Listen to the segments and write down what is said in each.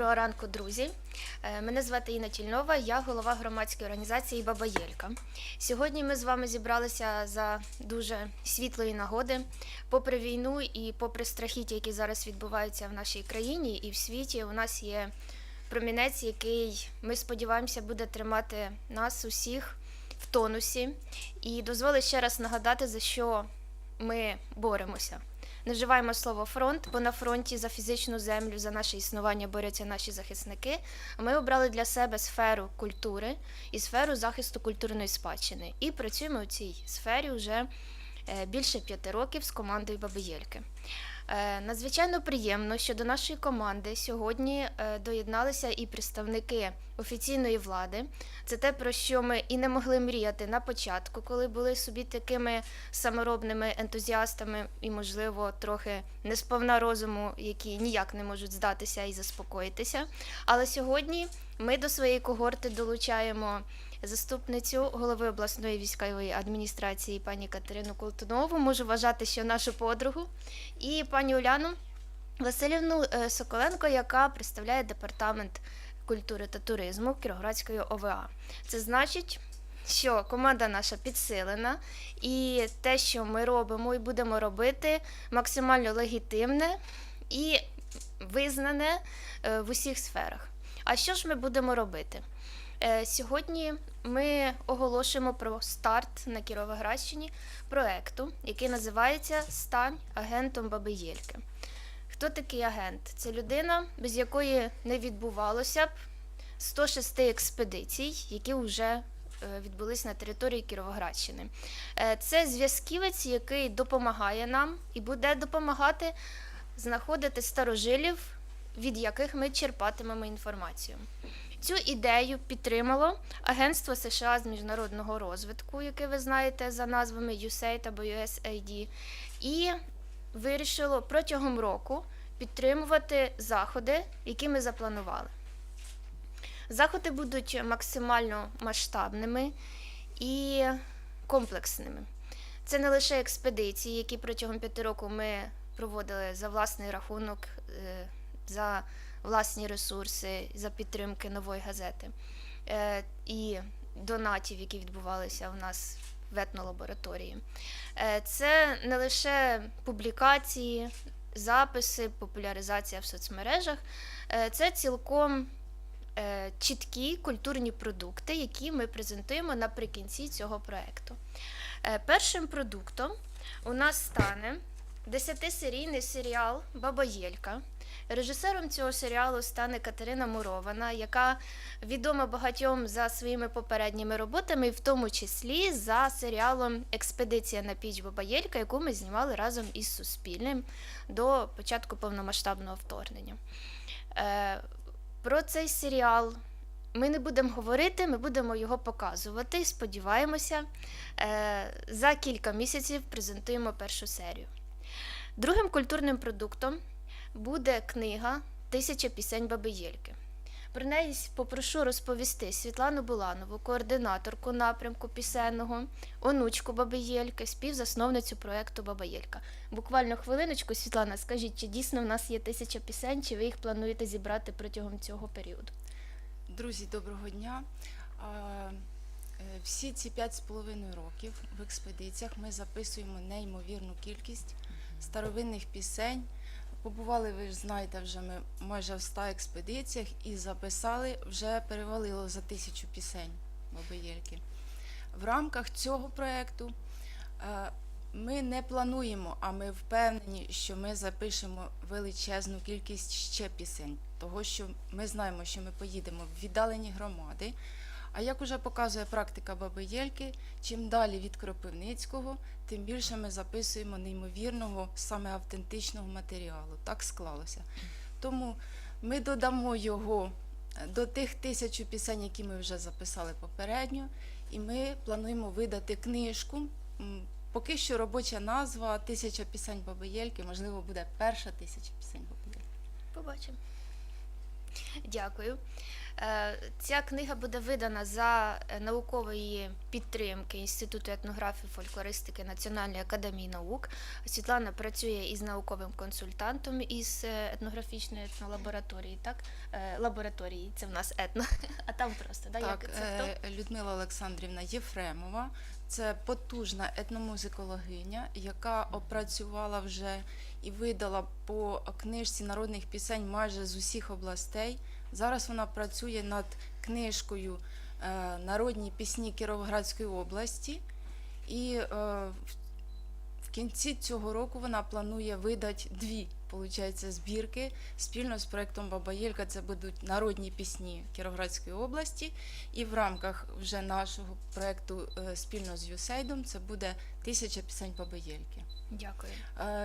Доброго ранку, друзі. Е, Мене звати Інна Тільнова, я голова громадської організації Баба Єлька. Сьогодні ми з вами зібралися за дуже світлої нагоди. Попри війну і попри страхіття, які зараз відбуваються в нашій країні і в світі, у нас є промінець, який ми сподіваємося буде тримати нас усіх в тонусі і дозволить ще раз нагадати, за що ми боремося. Не вживаємо слово фронт, бо на фронті за фізичну землю, за наше існування борються наші захисники. Ми обрали для себе сферу культури і сферу захисту культурної спадщини. І працюємо у цій сфері вже е, більше п'яти років з командою Бабиєльки. Е, Надзвичайно приємно, що до нашої команди сьогодні е, доєдналися і представники офіційної влади. Це те, про що ми і не могли мріяти на початку, коли були собі такими саморобними ентузіастами і, можливо, трохи не сповна розуму, які ніяк не можуть здатися і заспокоїтися. Але сьогодні ми до своєї когорти долучаємо заступницю голови обласної військової адміністрації пані Катерину Колтунову. Можу вважати, що нашу подругу, і пані Уляну Василівну е, Соколенко, яка представляє департамент культури та туризму Кіровоградської ОВА. Це значить, що команда наша підсилена, і те, що ми робимо і будемо робити, максимально легітимне і визнане е, в усіх сферах. А що ж ми будемо робити? Е, Сьогодні ми оголошуємо про старт на Кіровоградщині проекту, який називається Стань агентом Баби Єльки. Хто такий агент? Це людина, без якої не відбувалося б 106 експедицій, які вже е, відбулись на території Кіровоградщини. Е, Це зв'язківець, який допомагає нам і буде допомагати знаходити старожилів, від яких ми черпатимемо інформацію. Цю ідею підтримало Агентство США з міжнародного розвитку, яке ви знаєте за назвами USAID або USAID, і вирішило протягом року підтримувати заходи, які ми запланували. Заходи будуть максимально масштабними і комплексними. Це не лише експедиції, які протягом п'яти років ми проводили за власний рахунок, е, за власні ресурси, за підтримки нової газети е, і донатів, які відбувалися у нас в етнолабораторії. Е, Це не лише публікації, записи, популяризація в соцмережах, Е, це цілком чіткі культурні продукти, які ми презентуємо наприкінці цього проекту. Е, Першим продуктом у нас стане 10-серійний серіал Баба Єлька. Режисером цього серіалу стане Катерина Мурована, яка відома багатьом за своїми попередніми роботами, в тому числі за серіалом Експедиція на піч Баба Єлька, яку ми знімали разом із Суспільним до початку повномасштабного вторгнення. Е, Про цей серіал ми не будемо говорити, ми будемо його показувати. Сподіваємося, е, за кілька місяців презентуємо першу серію. Другим культурним продуктом буде книга Тисяча пісень Баби Єльки. Про неї попрошу розповісти Світлану Буланову, координаторку напрямку пісенного, онучку Баби Єльки, співзасновницю проєкту Баба Єлька. Буквально хвилиночку, Світлана, скажіть, чи дійсно в нас є тисяча пісень, чи ви їх плануєте зібрати протягом цього періоду? Друзі, доброго дня. Е, Всі ці 5,5 років в експедиціях ми записуємо неймовірну кількість старовинних пісень. Побували, ви ж знаєте, вже ми майже в 100 експедиціях і записали, вже перевалило за тисячу пісень Баби Єльки. В рамках цього проєкту е, ми не плануємо, а ми впевнені, що ми запишемо величезну кількість ще пісень, того що ми знаємо, що ми поїдемо в віддалені громади. А як уже показує практика Баби Єльки, чим далі від Кропивницького, тим більше ми записуємо неймовірного, саме автентичного матеріалу. Так склалося. Тому ми додамо його е, до тих тисячу пісень, які ми вже записали попередньо, і ми плануємо видати книжку. Поки що робоча назва Тисяча пісень Баби Єльки, можливо, буде перша тисяча пісень Баби Єльки. Побачимо. Дякую. Е, Ця книга буде видана за е, наукової підтримки Інституту етнографії фольклористики Національної академії наук. Світлана працює із науковим консультантом із е, етнографічної етнолабораторії. Так, лабораторії, це в нас етно, а там просто да? Так, Як це хто? Людмила Олександрівна Єфремова. Це потужна етномузикологиня, яка опрацювала вже і видала по книжці народних пісень майже з усіх областей. Зараз вона працює над книжкою е, Народні пісні Кіровоградської області. І е, в- кінці цього року вона планує видати дві получається, збірки спільно з проєктом Баба Єлька. Це будуть народні пісні Кіровоградської області. І в рамках вже нашого проєкту е, спільно з Юсейдом це буде тисяча пісень Баби Єльки. Дякую.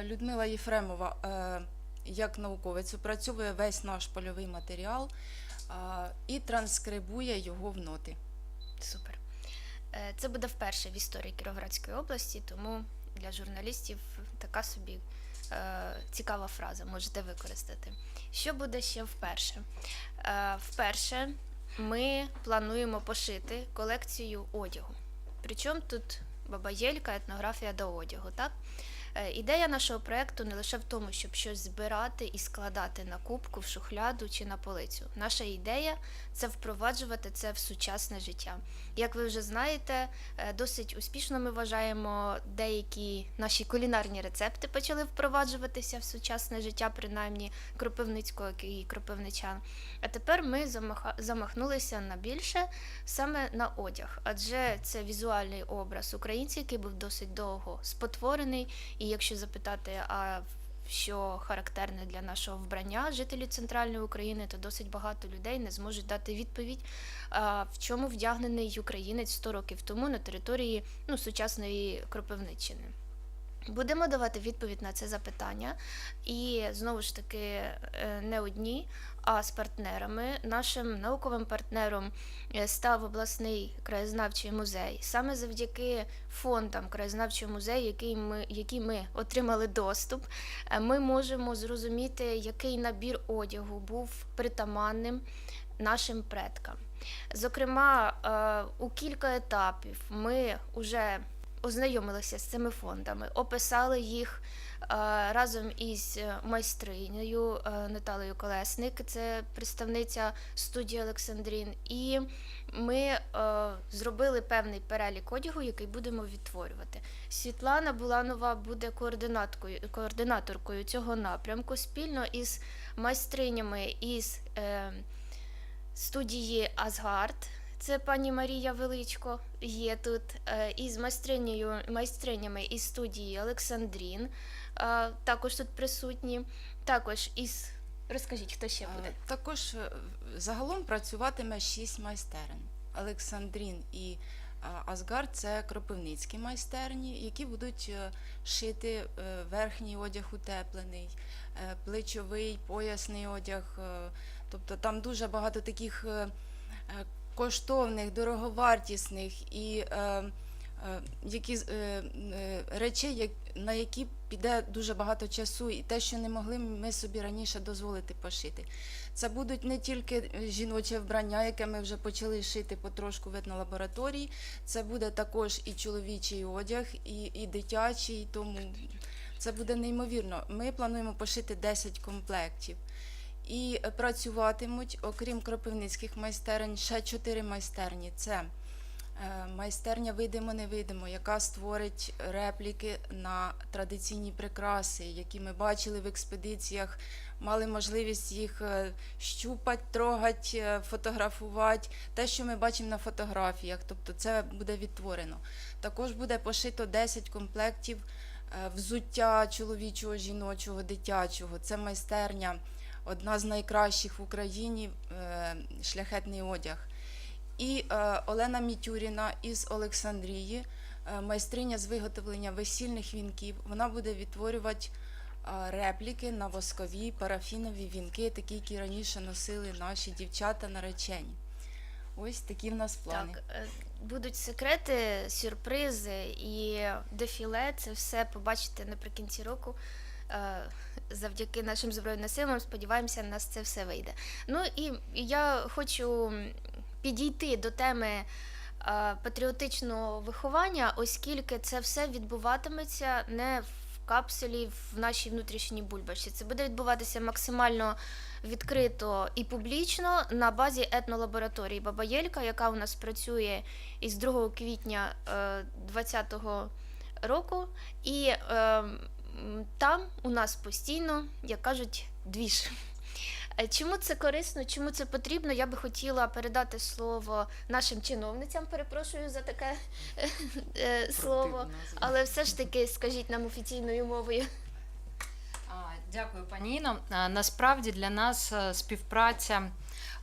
Людмила Єфремова як науковець опрацьовує весь наш польовий матеріал е, і транскрибує його в ноти. Супер. Е, Це буде вперше в історії Кіровоградської області, тому для журналістів така собі е, цікава фраза можете використати. Що буде ще вперше? Е, Вперше ми плануємо пошити колекцію одягу. Причому тут баба Єлька, етнографія до одягу. Так? Е, Ідея нашого проєкту не лише в тому, щоб щось збирати і складати на кубку, в шухляду чи на полицю. Наша ідея це впроваджувати це в сучасне життя. Як ви вже знаєте, е, досить успішно ми вважаємо деякі наші кулінарні рецепти почали впроваджуватися в сучасне життя, принаймні кропивницького і кропивничан. А тепер ми замахнулися на більше саме на одяг, адже це візуальний образ українця, який був досить довго спотворений. Якщо запитати, а що характерне для нашого вбрання жителів центральної України, то досить багато людей не зможуть дати відповідь, в чому вдягнений українець 100 років тому на території ну, сучасної Кропивниччини. Будемо давати відповідь на це запитання, і знову ж таки е, не одні, а з партнерами. Нашим науковим партнером е, став обласний краєзнавчий музей. Саме завдяки фондам краєзнавчого музею, який ми, які ми отримали доступ, е, ми можемо зрозуміти, який набір одягу був притаманним нашим предкам. Зокрема, у кілька етапів ми вже ознайомилися з цими фондами, описали їх е, разом із е, майстринею е, Наталею Колесник, це представниця студії Олександрін. І ми зробили певний перелік одягу, який будемо відтворювати. Світлана Буланова буде координаткою, координаторкою цього напрямку спільно із майстринями із студії Азгард. Це пані Марія Величко є тут е, із майстринею, майстринями із студії Олександрін. е, Також тут присутні. Також із розкажіть, хто ще буде? Е, Також е, загалом працюватиме шість майстерень. Олександрін і Асгард це кропивницькі майстерні, які будуть шити верхній одяг утеплений, плечовий, поясний одяг. Тобто там дуже багато таких коштовних, дороговартісних і е, е, які, е, е, речей, як- на які піде дуже багато часу, і те, що не могли ми собі раніше дозволити пошити. Це будуть не тільки е, жіноче вбрання, яке ми вже почали шити потрошку в етнолабораторії, це буде також і чоловічий одяг, і, і дитячий, тому це буде неймовірно. Ми плануємо пошити 10 комплектів. І працюватимуть, окрім кропивницьких майстерень, ще чотири майстерні. Це е, майстерня видимо-невидимо, яка створить репліки на традиційні прикраси, які ми бачили в експедиціях, мали можливість їх е, щупати, трогати, е, фотографувати. Те, що ми бачимо на фотографіях, тобто це буде відтворено. Також буде пошито 10 комплектів взуття чоловічого, жіночого, дитячого. Це майстерня одна з найкращих в Україні е, шляхетний одяг. І е, Олена Мітюріна із Олександрії, е, майстриня з виготовлення весільних вінків. Вона буде відтворювати репліки на воскові парафінові вінки, такі, які раніше носили наші дівчата наречені. Ось такі в нас плани. Так, будуть секрети, сюрпризи і дефіле. Це все побачите наприкінці року. Е, завдяки нашим збройним силам. Сподіваємося, у нас це все вийде. Ну і я хочу підійти до теми е, патріотичного виховання, оскільки це все відбуватиметься не в капсулі в нашій внутрішній бульбашці. Це буде відбуватися максимально відкрито і публічно на базі етнолабораторії Баба Єлька, яка у нас працює із 2 квітня 2020 року. І е, там у нас постійно, як кажуть, двіж. Е, Чому це корисно, чому це потрібно? Я би хотіла передати слово нашим чиновницям. Перепрошую за таке е, слово, але все ж таки скажіть нам офіційною мовою. Дякую, пані Іно. Насправді для нас е, співпраця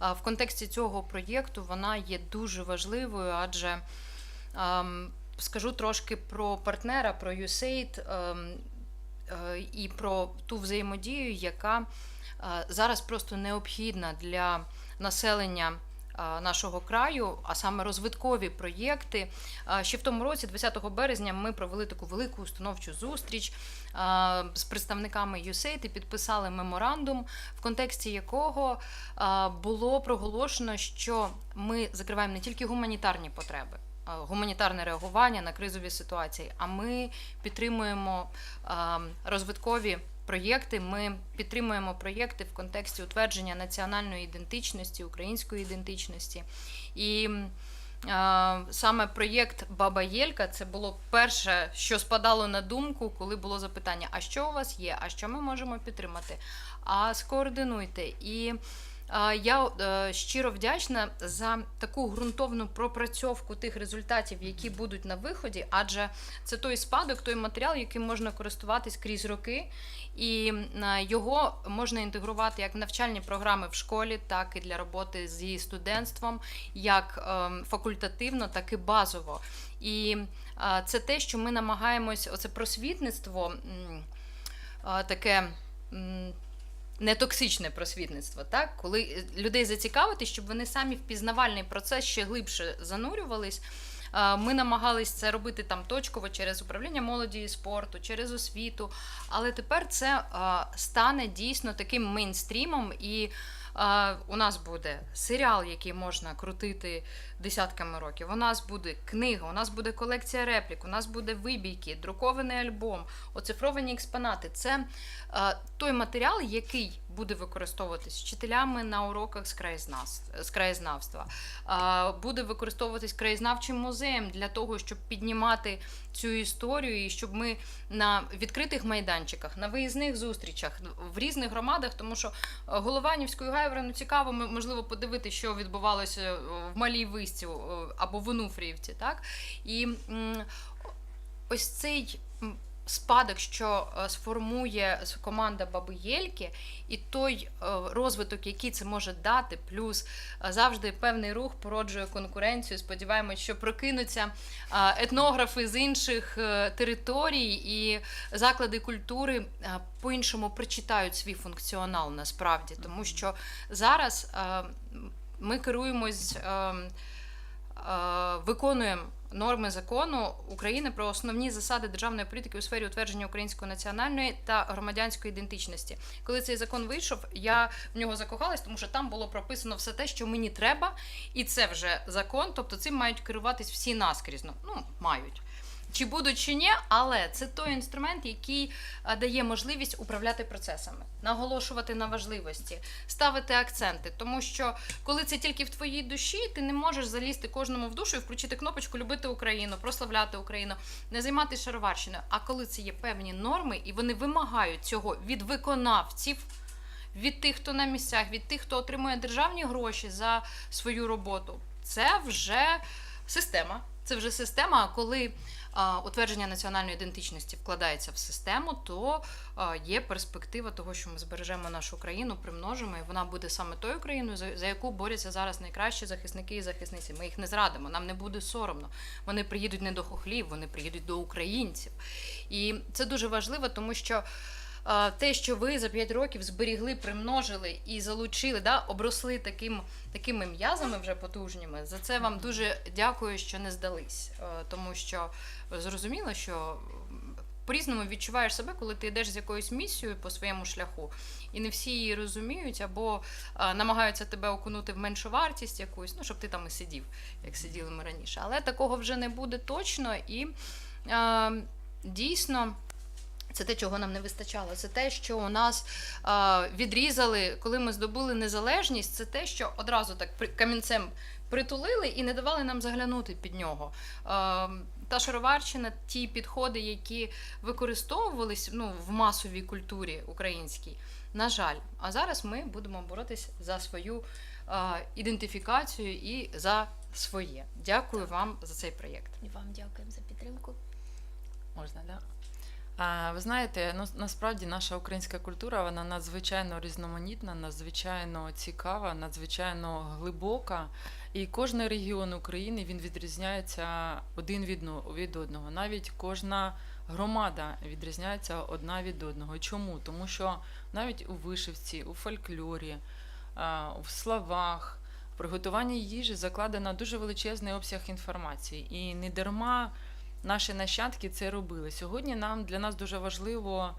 в контексті цього проєкту вона є дуже важливою, адже ем, скажу трошки про партнера, про USAID ем, е, і про ту взаємодію, яка е, зараз просто необхідна для населення. е, Нашого краю, а саме розвиткові проєкти. Е, Ще в тому році, 20 березня, ми провели таку велику установчу зустріч е, з представниками USAID і підписали меморандум, в контексті якого е, було проголошено, що ми закриваємо не тільки гуманітарні потреби. Е, Гуманітарне реагування на кризові ситуації, а ми підтримуємо е, розвиткові проєкти. Ми підтримуємо проєкти в контексті утвердження національної ідентичності, української ідентичності. І е, саме проєкт Баба Єлька це було перше, що спадало на думку, коли було запитання: а що у вас є? А що ми можемо підтримати? А скоординуйте. І я е, щиро вдячна за таку ґрунтовну пропрацьовку тих результатів, які будуть на виході, адже це той спадок, той матеріал, яким можна користуватись крізь роки, і його можна інтегрувати як в навчальні програми в школі, так і для роботи з її студентством, як ем, факультативно, так і базово. І це те, що ми намагаємось, оце просвітництво таке. Нетоксичне просвітництво, так коли е, людей зацікавити, щоб вони самі в пізнавальний процес ще глибше занурювались. Е, Ми намагались це робити там точково через управління молоді і спорту, через освіту. Але тепер це е, стане дійсно таким мейнстрімом, і у нас буде серіал, який можна крутити десятками років. У нас буде книга, у нас буде колекція реплік, у нас буде вибійки, друкований альбом, оцифровані експонати. Це е, той матеріал, який буде використовуватись вчителями на уроках з краєзнавства, з краєзнавства. Е, буде використовуватись краєзнавчим музеєм для того, щоб піднімати цю історію, і щоб ми на відкритих майданчиках, на виїзних зустрічах в різних громадах, тому що е, Голованівською Гайвера, ну цікаво, можливо, подивитися, що відбувалося е, в Малій Висці е, або в Онуфріївці, так? І ось цей спадок, що е, сформує команда Баби Єльки, і той е, розвиток, який це може дати, плюс завжди певний рух породжує конкуренцію. Сподіваємось, що прокинуться етнографи з інших територій і заклади культури по-іншому прочитають свій функціонал насправді, тому що зараз ми керуємось. Е, Виконуємо норми закону України про основні засади державної політики у сфері утвердження української національної та громадянської ідентичності. Коли цей закон вийшов, я в нього закохалась, тому що там було прописано все те, що мені треба, і це вже закон. Тобто цим мають керуватись всі наскрізь. Ну, ну мають. Чи будуть чи ні, але це той інструмент, який дає можливість управляти процесами, наголошувати на важливості, ставити акценти. Тому що коли це тільки в твоїй душі, ти не можеш залізти кожному в душу і включити кнопочку Любити Україну, прославляти Україну, не займатися шароварщиною. А коли це є певні норми, і вони вимагають цього від виконавців. Від тих, хто на місцях, від тих, хто отримує державні гроші за свою роботу, це вже система. Це вже система. Коли утвердження національної ідентичності вкладається в систему, то є перспектива того, що ми збережемо нашу країну, примножимо, і вона буде саме тою країною, за, яку борються зараз найкращі захисники і захисниці. Ми їх не зрадимо, нам не буде соромно. Вони приїдуть не до хохлів, вони приїдуть до українців. І це дуже важливо, тому що. Те, що ви за 5 років зберігли, примножили і залучили, да, обросли таким, такими м'язами вже потужніми. За це вам дуже дякую, що не здались. Тому що зрозуміло, що по-різному відчуваєш себе, коли ти йдеш з якоюсь місією по своєму шляху, і не всі її розуміють, або намагаються тебе окунути в меншу вартість якусь, ну щоб ти там і сидів, як сиділи ми раніше. Але такого вже не буде точно і а, дійсно. Це те, чого нам не вистачало. Це те, що у нас а, відрізали, коли ми здобули незалежність. Це те, що одразу так при- камінцем притулили і не давали нам заглянути під нього. А, та шароварщина, ті підходи, які використовувались ну, в масовій культурі українській, на жаль. А зараз ми будемо боротися за свою а, ідентифікацію і за своє. Дякую вам за цей проєкт. І вам дякуємо за підтримку. Можна, да? Ви знаєте, ну насправді наша українська культура вона надзвичайно різноманітна, надзвичайно цікава, надзвичайно глибока. І кожен регіон України він відрізняється один від одного. Навіть кожна громада відрізняється одна від одного. Чому? Тому що навіть у вишивці, у фольклорі, в словах, в приготуванні їжі закладено дуже величезний обсяг інформації. І не дарма наші нащадки це робили. Сьогодні нам для нас дуже важливо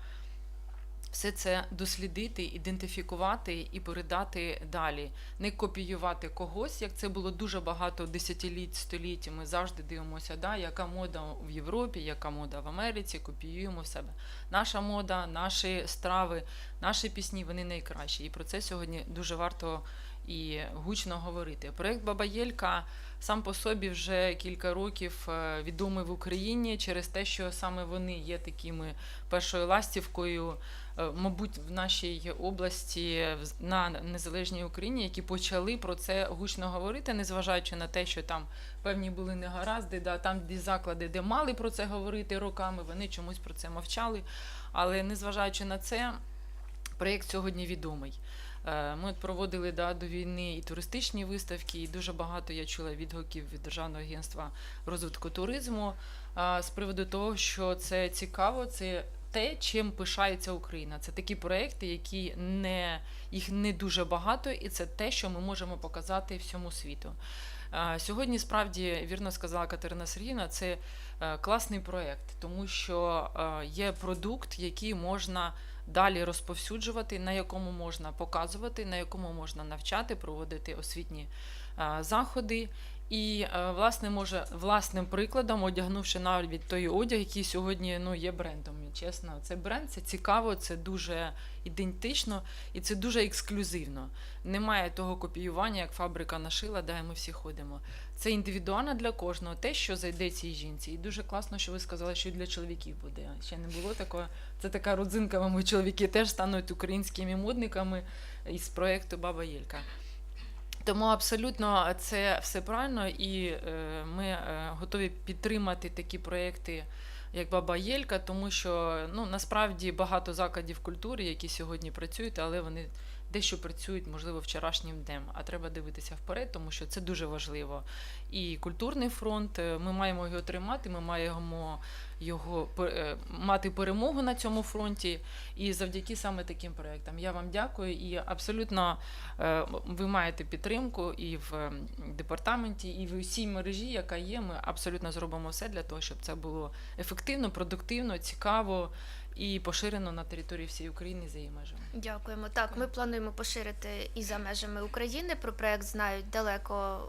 все це дослідити, ідентифікувати і передати далі, не копіювати когось, як це було дуже багато десятиліть, століть. Ми завжди дивимося, да, яка мода в Європі, яка мода в Америці, копіюємо в себе. Наша мода, наші страви, наші пісні вони найкращі. І про це сьогодні дуже варто і гучно говорити. Проєкт Баба Єлька сам по собі вже кілька років е, відомий в Україні через те, що саме вони є такими першою ластівкою, е, мабуть, в нашій області на незалежній Україні, які почали про це гучно говорити, незважаючи на те, що там певні були негаразди, да, там де заклади, де мали про це говорити роками, вони чомусь про це мовчали. Але незважаючи на це, проєкт сьогодні відомий. Е, Ми проводили да, до війни і туристичні виставки, і дуже багато я чула відгуків від Державного агентства розвитку туризму е, з приводу того, що це цікаво, це те, чим пишається Україна. Це такі проекти, які не їх не дуже багато, і це те, що ми можемо показати всьому світу. Е, Сьогодні справді вірно сказала Катерина Сергіївна, це класний проєкт, тому що є продукт, який можна далі розповсюджувати, на якому можна показувати, на якому можна навчати, проводити освітні е, заходи. І е, власне може власним прикладом, одягнувши навіть той одяг, який сьогодні ну є брендом. Чесно, це бренд, це цікаво, це дуже ідентично і це дуже ексклюзивно. Немає того копіювання, як фабрика нашила, де ми всі ходимо. Це індивідуально для кожного, те, що зайде цій жінці. І дуже класно, що ви сказали, що і для чоловіків буде. Ще не було такого. Це така родзинка, мабуть, чоловіки теж стануть українськими модниками із проєкту Баба Єлька. Тому абсолютно це все правильно, і е, ми е, готові підтримати такі проекти, як Баба Єлька, тому що ну насправді багато закладів культури, які сьогодні працюють, але вони дещо працюють, можливо, вчорашнім днем. А треба дивитися вперед, тому що це дуже важливо. І культурний фронт е, ми маємо його тримати, ми маємо його е, мати перемогу на цьому фронті. І завдяки саме таким проектам. Я вам дякую і абсолютно е, ви маєте підтримку і в департаменті, і в усій мережі, яка є. Ми абсолютно зробимо все для того, щоб це було ефективно, продуктивно, цікаво і поширено на території всієї України за її межами. Дякуємо. Так, ми плануємо поширити і за межами України. Про проект знають далеко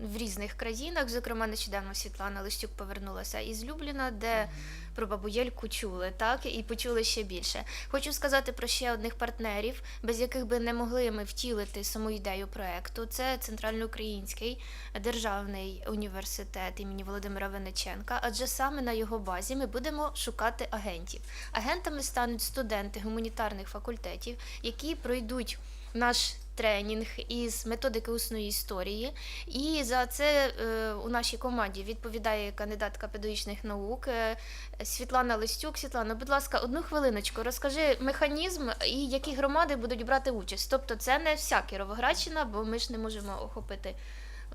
в різних країнах. Зокрема, нещодавно Світлана Листюк повернулася із Любліна, де про бабу Єльку чули, так і почули ще більше. Хочу сказати про ще одних партнерів, без яких би не могли ми втілити саму ідею проекту. Це Центральноукраїнський державний університет імені Володимира Вениченка, адже саме на його базі ми будемо шукати агентів. Агентами стануть студенти гуманітарних факультетів, які пройдуть наш тренінг із методики усної історії. І за це е, у нашій команді відповідає кандидатка педагогічних наук е, Світлана Листюк. Світлана, будь ласка, одну хвилиночку, розкажи механізм і які громади будуть брати участь. Тобто це не вся Кіровоградщина, бо ми ж не можемо охопити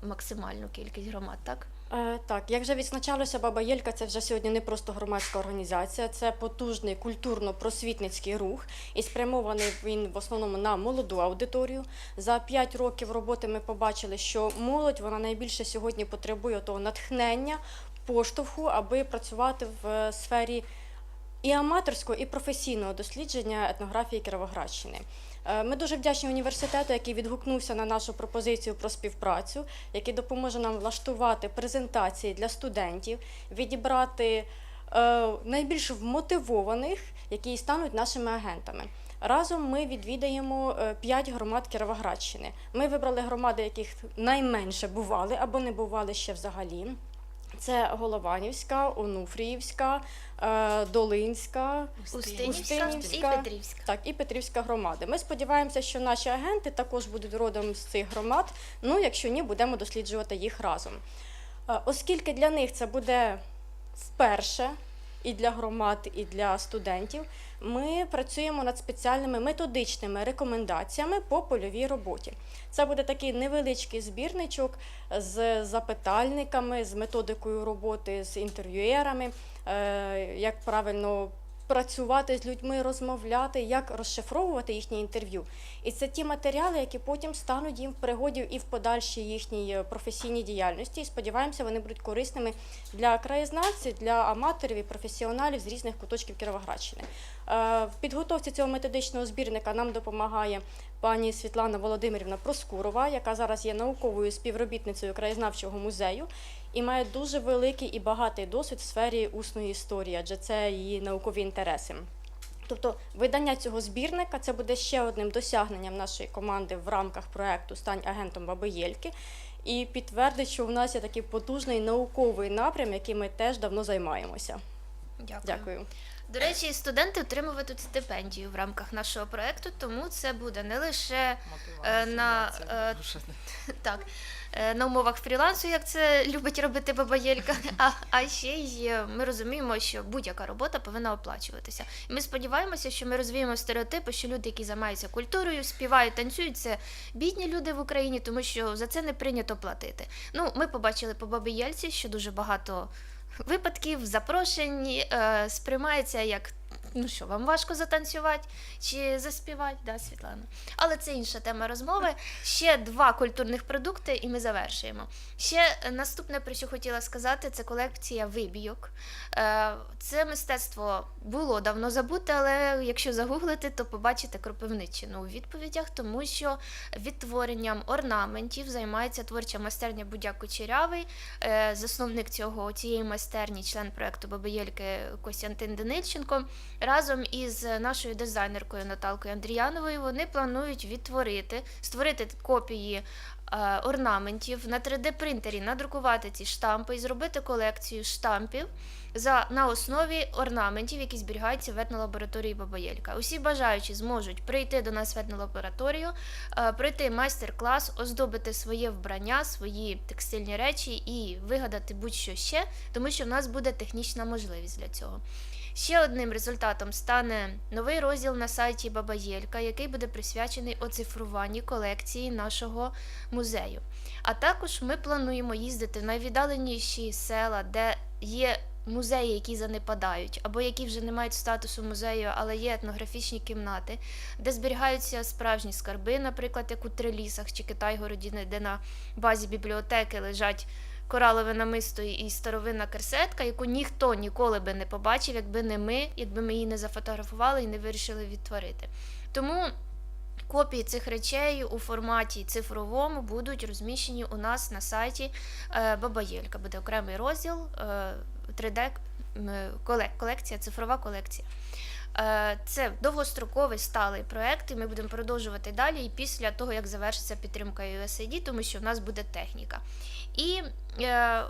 максимальну кількість громад, так? Е, Так, як вже відзначалося, Баба Єлька це вже сьогодні не просто громадська організація, це потужний культурно-просвітницький рух і спрямований він в основному на молоду аудиторію. За п'ять років роботи ми побачили, що молодь вона найбільше сьогодні потребує того натхнення, поштовху, аби працювати в е, сфері і аматорського, і професійного дослідження етнографії Кіровоградщини. Е, Ми дуже вдячні університету, який відгукнувся на нашу пропозицію про співпрацю, який допоможе нам влаштувати презентації для студентів, відібрати е, найбільш вмотивованих, які стануть нашими агентами. Разом ми відвідаємо е, п'ять громад Кіровоградщини. Ми вибрали громади, яких найменше бували або не бували ще взагалі. Це Голованівська, Онуфріївська, е, Долинська, Устинівська і Петрівська. так, і Петрівська громади. Ми сподіваємося, що наші агенти також будуть родом з цих громад. Ну, якщо ні, будемо досліджувати їх разом. Е, Оскільки для них це буде вперше і для громад, і для студентів, ми працюємо над спеціальними методичними рекомендаціями по польовій роботі. Це буде такий невеличкий збірничок з запитальниками, з методикою роботи з інтерв'юєрами, е, як правильно працювати з людьми, розмовляти, як розшифровувати їхні інтерв'ю. І це ті матеріали, які потім стануть їм в пригоді і в подальшій їхній е, професійній діяльності. І сподіваємося, вони будуть корисними для краєзнавців, для аматорів і професіоналів з різних куточків Кіровоградщини. Е, В підготовці цього методичного збірника нам допомагає пані Світлана Володимирівна Проскурова, яка зараз є науковою співробітницею краєзнавчого музею і має дуже великий і багатий досвід в сфері усної історії, адже це її наукові інтереси. Тобто видання цього збірника це буде ще одним досягненням нашої команди в рамках проекту Стань агентом Баби Єльки і підтвердить, що в нас є такий потужний науковий напрям, яким ми теж давно займаємося. Дякую. Дякую. До речі, студенти отримуватимуть стипендію в рамках нашого проекту, тому це буде не лише Е, на, е, так, е, на умовах фрілансу, як це любить робити Баба Єлька, а, а ще й е, ми розуміємо, що будь-яка робота повинна оплачуватися. І ми сподіваємося, що ми розвіємо стереотипи, що люди, які займаються культурою, співають, танцюють, це бідні люди в Україні, тому що за це не прийнято платити. Ну, ми побачили по Бабі Єльці, що дуже багато випадків, запрошень е, сприймається як. Ну що, вам важко затанцювати чи заспівати, да, Світлана? Але це інша тема розмови. Ще два культурних продукти, і ми завершуємо. Ще наступне, про що хотіла сказати, це колекція вибійок. Е, Це мистецтво було давно забуте, але якщо загуглити, то побачите кропивниччину у відповідях, тому що відтворенням орнаментів займається творча майстерня Будяк Кучерявий. Е, Засновник цього цієї майстерні, член проекту Бабаєльки Костянтин Денильченко. Разом із нашою дизайнеркою Наталкою Андріяновою вони планують відтворити, створити копії е, орнаментів на 3D-принтері, надрукувати ці штампи і зробити колекцію штампів за, на основі орнаментів, які зберігаються в етнолабораторії Бабаєлька. Усі бажаючі зможуть прийти до нас в етнолабораторію, е, пройти майстер-клас, оздобити своє вбрання, свої текстильні речі і вигадати будь-що ще, тому що в нас буде технічна можливість для цього. Ще одним результатом стане новий розділ на сайті Баба Єлька, який буде присвячений оцифруванні колекції нашого музею. А також ми плануємо їздити в найвіддаленіші села, де є музеї, які занепадають, або які вже не мають статусу музею, але є етнографічні кімнати, де зберігаються справжні скарби, наприклад, як у Трилісах чи Китай-Городі, де на базі бібліотеки лежать коралове намисто і старовинна керсетка, яку ніхто ніколи би не побачив, якби не ми, якби ми її не зафотографували і не вирішили відтворити. Тому копії цих речей у форматі цифровому будуть розміщені у нас на сайті е, Бабаєлька. Буде окремий розділ е, 3D колекція, цифрова колекція. Е, Це довгостроковий сталий проект, і ми будемо продовжувати далі і після того, як завершиться підтримка USAID, тому що в нас буде техніка. І е,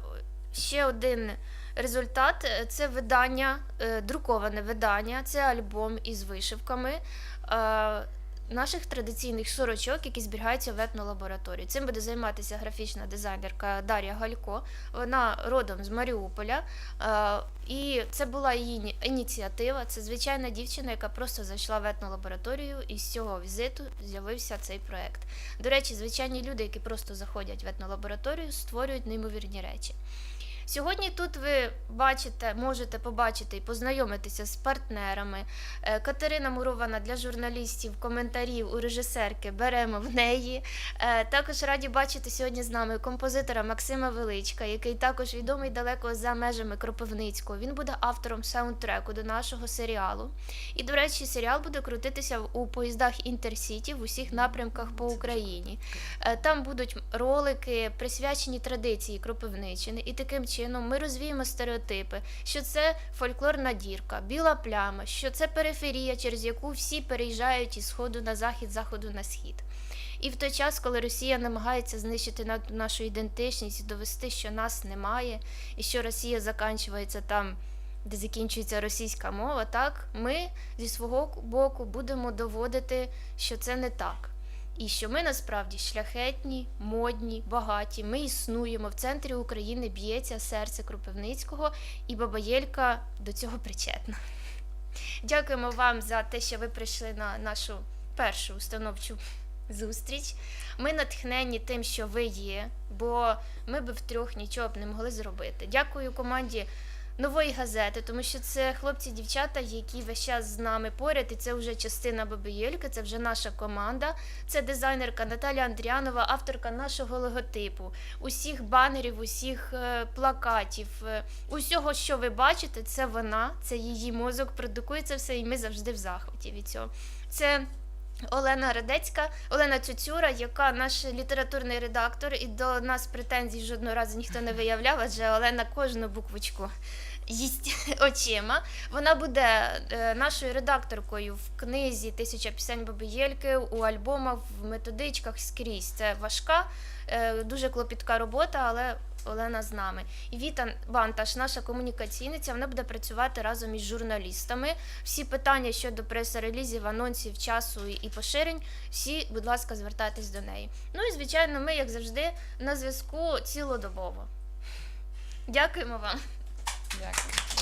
ще один результат е, це видання, друковане видання, це альбом із вишивками. Наших традиційних сорочок, які зберігаються в етнолабораторії. Цим буде займатися графічна дизайнерка Дар'я Галько. Вона родом з Маріуполя. Е, і це була її ініціатива. Це звичайна дівчина, яка просто зайшла в етнолабораторію, і з цього візиту з'явився цей проект. До речі, звичайні люди, які просто заходять в етнолабораторію, створюють неймовірні речі. Сьогодні тут ви бачите, можете побачити і познайомитися з партнерами. Е, Катерина Мурована для журналістів, коментарів у режисерки беремо в неї. Е, Також раді бачити сьогодні з нами композитора Максима Величка, який також відомий далеко за межами Кропивницького. Він буде автором саундтреку до нашого серіалу. І, до речі, серіал буде крутитися у поїздах Інтерсіті в усіх напрямках по Україні. Е, Там будуть ролики присвячені традиції Кропивниччини, і таким чином ми розвіємо стереотипи, що це фольклорна дірка, біла пляма, що це периферія, через яку всі переїжджають із сходу на захід, заходу на схід. І в той час, коли Росія намагається знищити нашу ідентичність і довести, що нас немає, і що Росія закінчується там, де закінчується російська мова, так ми зі свого боку будемо доводити, що це не так. І що ми насправді шляхетні, модні, багаті. Ми існуємо в центрі України, б'ється серце Кропивницького, і Баба Єлька до цього причетна. Дякуємо вам за те, що ви прийшли на нашу першу установчу зустріч. Ми натхнені тим, що ви є, бо ми би втрьох нічого б не могли зробити. Дякую команді нової газети, тому що це хлопці-дівчата, які весь час з нами поряд, і це вже частина Баби Єльки, це вже наша команда. Це дизайнерка Наталя Андріанова, авторка нашого логотипу, усіх банерів, усіх е, плакатів, е, усього, що ви бачите, це вона, це її мозок продукує це все, і ми завжди в захваті від цього. Це Олена Радецька, Олена Цюцюра, яка наш літературний редактор, і до нас претензій жодного разу ніхто не виявляв, адже Олена кожну буквочку їсть очима. Вона буде е, нашою редакторкою в книзі Тисяча пісень Баби Єльки, у альбомах, в методичках скрізь. Це важка, дуже клопітка робота, але Олена з нами. І Віта Банташ, наша комунікаційниця, вона буде працювати разом із журналістами. Всі питання щодо преса-релізів, анонсів, часу і поширень, всі, будь ласка, звертайтесь до неї. Ну і звичайно, ми, як завжди, на зв'язку цілодобово. Дякуємо вам. Дякую.